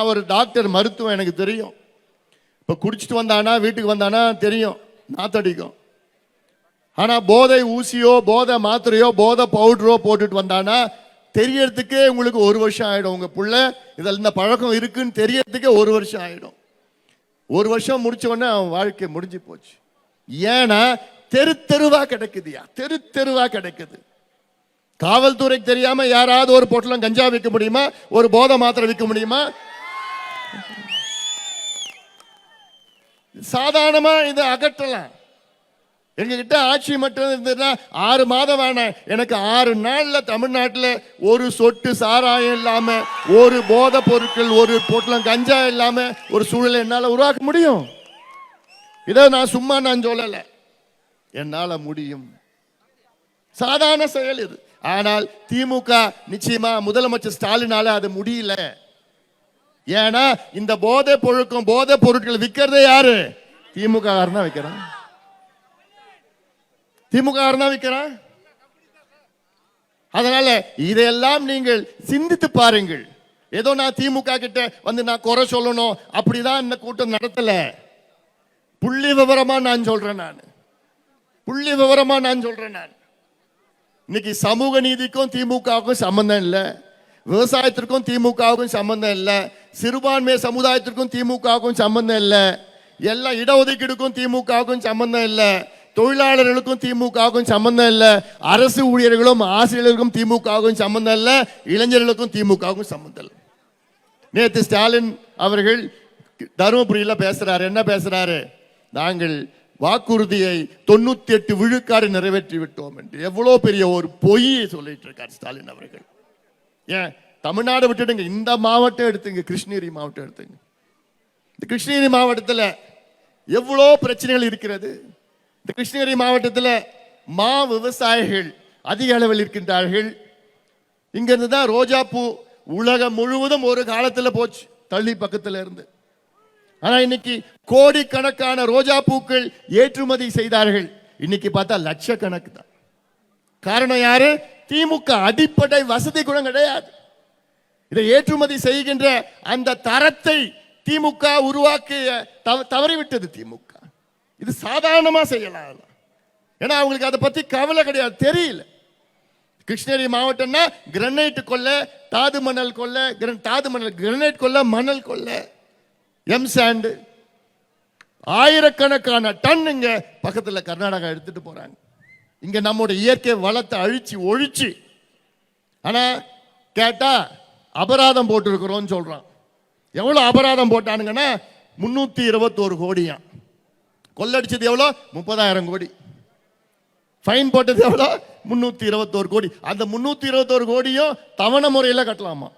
நான் ஒரு டாக்டர் மருத்துவம் எனக்கு தெரியும். இப்போ குடிச்சிட்டு வந்தானா வீட்டுக்கு வந்தானா தெரியும். நாத்தடிக்கும் ஆனால் போதை ஊசியோ போதை மாத்திரையோ போதை பவுடரோ போட்டுட்டு வந்தானா தெரியறதுக்கே உங்களுக்கு ஒரு வருஷம் ஆகிடும் உங்கள் பிள்ளை இதில் இந்த பழக்கம் இருக்குன்னு தெரியறதுக்கே ஒரு வருஷம் ஆகிடும் ஒரு வருஷம் முடிச்ச உடனே அவன் வாழ்க்கை முடிஞ்சு போச்சு. ஏன்னா தெரு தெருவா கிடைக்குதுயா? தெரு தெருவா கிடைக்குது. காவல்துறைக்கு தெரியாம யாராவது ஒரு பொட்டலம் கஞ்சா விற்க முடியுமா? ஒரு போதை மாத்திரை விற்க முடியுமா? சாதாரணமா இதை அகற்றலாம். எங்ககிட்ட ஆட்சி மட்டும் இருந்ததுன்னா ஆறு மாதம் வேணாம். எனக்கு ஆறு நாளில் தமிழ்நாட்டில் ஒரு சொட்டு சாராயம் இல்லாமல் ஒரு போதை பொருட்கள் ஒரு பொட்டலம் கஞ்சா இல்லாமல் ஒரு சூழலை என்னால் உருவாக்க முடியும்? இதை நான் சும்மா நான் சொல்லலை. என்னால் முடியும். சாதாரண செயல் இது. ஆனால் திமுக நிச்சயமா முதலமைச்சர் ஸ்டாலினால அது முடியல. ஏன்னா இந்த போதை பொருட்கள் போதை பொருட்கள் விற்கிறதே யாரு? திமுக தான் விற்கிறான் திமுக தான் விற்கிறான் அதனால இதையெல்லாம் நீங்கள் சிந்தித்து பாருங்கள். ஏதோ நான் திமுக கிட்ட வந்து நான் குறை சொல்லணும் அப்படிதான் இந்த கூட்டம் நடத்தல. புள்ளி விவரமா நான் சொல்றேன் நான். புள்ளி விவரமா நான் சொல்றேன் நான். இன்னைக்கு சமூக நீதிக்கும் திமுகவுக்கும் சம்பந்தம் இல்லை. விவசாயத்திற்கும் திமுகவுக்கும் சம்பந்தம் இல்லை. சிறுபான்மை சமுதாயத்திற்கும் திமுகவுக்கும் சம்பந்தம் இல்லை. எல்லா இடஒதுக்கீடுக்கும் திமுகவுக்கும் சம்பந்தம் இல்லை. தொழிலாளர்களுக்கும் திமுகவுக்கும் சம்பந்தம் இல்லை. அரசு ஊழியர்களும் ஆசிரியர்களுக்கும் திமுகவுக்கும் சம்பந்தம் இல்லை. இளைஞர்களுக்கும் திமுகவுக்கும் சம்பந்தம் இல்லை. நேற்று ஸ்டாலின் அவர்கள் தருமபுரியில் பேசுகிறாரு என்ன பேசுகிறாரு நாங்கள் வாக்குறுதியை தொண்ணூத்தி எட்டு விழுக்காடு நிறைவேற்றி விட்டோம் என்று. எவ்வளோ பெரிய ஒரு பொய்யை சொல்லிட்டு இருக்கார் ஸ்டாலின் அவர்கள். ஏன்? தமிழ்நாடு விட்டுடுங்க. இந்த மாவட்டம் எடுத்துங்க. கிருஷ்ணகிரி மாவட்டம் எடுத்துங்க. இந்த கிருஷ்ணகிரி மாவட்டத்தில் எவ்வளோ பிரச்சனைகள் இருக்கிறது? இந்த கிருஷ்ணகிரி மாவட்டத்தில் மா விவசாயிகள் அதிக அளவில் இருக்கின்றார்கள். இங்கிருந்து தான் ரோஜாப்பூ உலகம் முழுவதும் ஒரு காலத்தில் போச்சு. தள்ளி பக்கத்தில் இருந்து. ஆனால் இன்னைக்கு கோடிக்கணக்கான ரோஜா பூக்கள் ஏற்றுமதி செய்தார்கள். இன்னைக்கு பார்த்தா லட்சக்கணக்கு தான். காரணம் யாரு? திமுக அடிப்படை வசதி கூட கிடையாது. இதை ஏற்றுமதி செய்கின்ற அந்த தரத்தை திமுக உருவாக்கிய தவ- தவறிவிட்டது திமுக. இது சாதாரணமா செய்யலாம். ஏன்னா அவங்களுக்கு அதை பத்தி கவலை கிடையாது. தெரியல. கிருஷ்ணகிரி மாவட்டம்னா கிரனைட் கொல்ல தாது மணல் கொல்ல தாது மணல் கிரனைட் கொல்ல மணல் கொல்ல எம் சாண்டு. ஆயிரக்கணக்கான டன் இங்க கர்நாடகா எடுத்துட்டு போறாங்க. இங்க நம்முடைய இயற்கை வளத்தை அழிச்சு ஒழிச்சு. ஆனா கேட்டா அபராதம் போட்டிருக்கிறோம்னு சொல்றான். எவ்வளோ அபராதம் போட்டானுங்கன்னா? முந்நூற்றி இருபத்தோரு கோடியாம் கொள்ளடிச்சது எவ்வளோ? முப்பதாயிரம் கோடி. ஃபைன் போட்டது எவ்வளோ? முந்நூற்றி இருபத்தோரு கோடி. அந்த முந்நூற்றி இருபத்தோரு கோடியும் தவணை முறையில் கட்டலாமா?